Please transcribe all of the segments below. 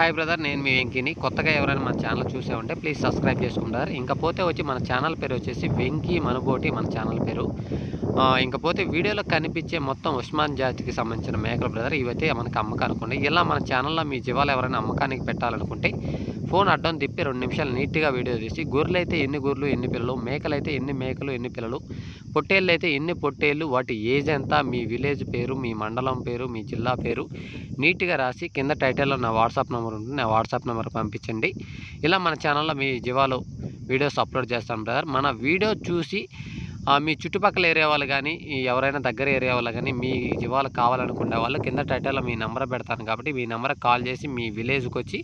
Hi brother నేను మీ వెంకీని. కొత్తగా ఎవరైనా మన ఛానల్ చూసే ఉంటే ప్లీజ్ సబ్స్క్రైబ్ చేసుకుంటారు. ఇంకపోతే వచ్చి మన ఛానల్ పేరు వచ్చేసి వెంకీ మనుబోటి మన ఛానల్ పేరు. ఇంకపోతే వీడియోలో కనిపించే మొత్తం ఉస్మాన్ జాతికి సంబంధించిన మేకలు బ్రదర్ ఇవైతే మనకు అమ్మకానికి ఉన్నాయి. ఇలా మన ఛానల్లో మీ జీవాలు ఎవరైనా అమ్మకానికి పెట్టాలనుకుంటే ఫోన్ అడ్డం తిప్పి రెండు నిమిషాలు నీట్గా వీడియో తీసి గొర్రెలు అయితే ఎన్ని గొర్రెలు ఎన్ని పిల్లలు మేకలు అయితే ఎన్ని మేకలు ఎన్ని పిల్లలు పొట్టేళ్ళు అయితే ఎన్ని పొట్టేళ్ళు వాటి ఏజ్ ఎంత మీ విలేజ్ పేరు మీ మండలం పేరు మీ జిల్లా పేరు నీట్గా రాసి కింద టైటిల్లో నా వాట్సాప్ నెంబర్ ఉంటుంది నా వాట్సాప్ నెంబర్ పంపించండి. ఇలా మన ఛానల్లో మీ జీవాలు వీడియోస్ అప్లోడ్ చేస్తాను బ్రదర్. మన వీడియో చూసి మీ చుట్టుపక్కల ఏరియా వాళ్ళు కానీ ఎవరైనా దగ్గర ఏరియా వాళ్ళు కానీ మీ జీవాలు కావాలనుకునే వాళ్ళు కింద టైటిల్లో మీ నెంబర్ పెడతాను కాబట్టి మీ నెంబర్కి కాల్ చేసి మీ విలేజ్కి వచ్చి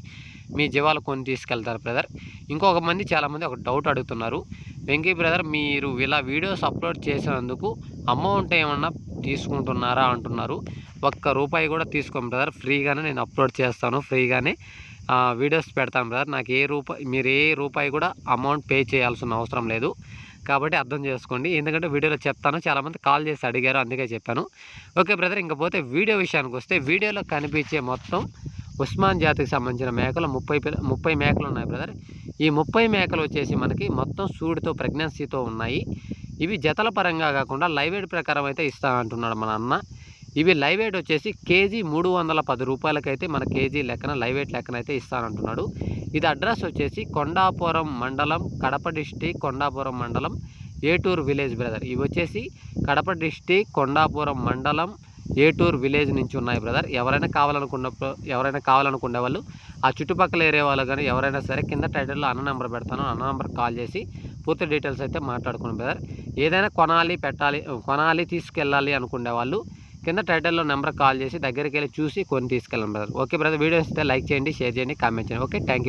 మీ జీవాలు కొని తీసుకెళ్తారు బ్రదర్. ఇంకొక మంది చాలామంది ఒక డౌట్ అడుగుతున్నారు. వెంకీ బ్రదర్ మీరు ఇలా వీడియోస్ అప్లోడ్ చేసినందుకు అమౌంట్ ఏమన్నా తీసుకుంటున్నారా అంటున్నారు. ఒక్క రూపాయి కూడా తీసుకోండి బ్రదర్. ఫ్రీగానే నేను అప్లోడ్ చేస్తాను ఫ్రీగానే వీడియోస్ పెడతాను బ్రదర్. నాకు ఏ రూపాయి మీరు ఏ రూపాయి కూడా అమౌంట్ పే చేయాల్సిన అవసరం లేదు. కాబట్టి అర్థం చేసుకోండి. ఎందుకంటే వీడియోలో చెప్తాను చాలామంది కాల్ చేసి అడిగారు అందుకే చెప్పాను. Okay brother. ఇంకపోతే వీడియో విషయానికి వస్తే వీడియోలో కనిపించే మొత్తం ఉస్మాన్ జాతికి సంబంధించిన మేకలు ముప్పై ముప్పై మేకలు ఉన్నాయి బ్రదర్. ఈ ముప్పై మేకలు వచ్చేసి మనకి మొత్తం సూడితో ప్రెగ్నెన్సీతో ఉన్నాయి. ఇవి జతల పరంగా కాకుండా లైవ్ వెయిట్ ప్రకారం అయితే ఇస్తా అంటున్నాడు మన అన్న. ఇవి లైవ్ వెయిట్ వచ్చేసి కేజీ మూడు వందల పది రూపాయలకైతే మన కేజీ లెక్కన లైవ్ వెయిట్ లెక్కన అయితే ఇస్తానంటున్నాడు ఇది అడ్రస్ వచ్చేసి కొండాపురం మండలం కడప డిస్టిక్ కొండాపురం మండలం ఏటూరు విలేజ్ బ్రదర్. ఇవి వచ్చేసి కడప డిస్టిక్ కొండాపురం మండలం ఏటూరు విలేజ్ నుంచి ఉన్నాయి బ్రదర్? ఎవరైనా కావాలనుకున్నప్పుడు ఎవరైనా కావాలనుకునే వాళ్ళు ఆ చుట్టుపక్కల ఏరియా వాళ్ళు కానీ ఎవరైనా సరే కింద టైటిల్లో అన్న నెంబర్ పెడతాను. అన్న నెంబర్ కాల్ చేసి పూర్తి డీటెయిల్స్ అయితే మాట్లాడుకున్నాం బ్రదర్. ఏదైనా కొనాలి పెట్టాలి కొనాలి తీసుకెళ్ళాలి అనుకునే వాళ్ళు కింద టైటిల్లో నెంబర్ కాల్ చేసి దగ్గరికి వెళ్ళి చూసి కొని తీసుకెళ్ళండి బ్రదర్. Okay brother. వీడియో ఇస్తే లైక్ చేయండి షేర్ చేయండి కామెంట్ చేయండి. Okay thank you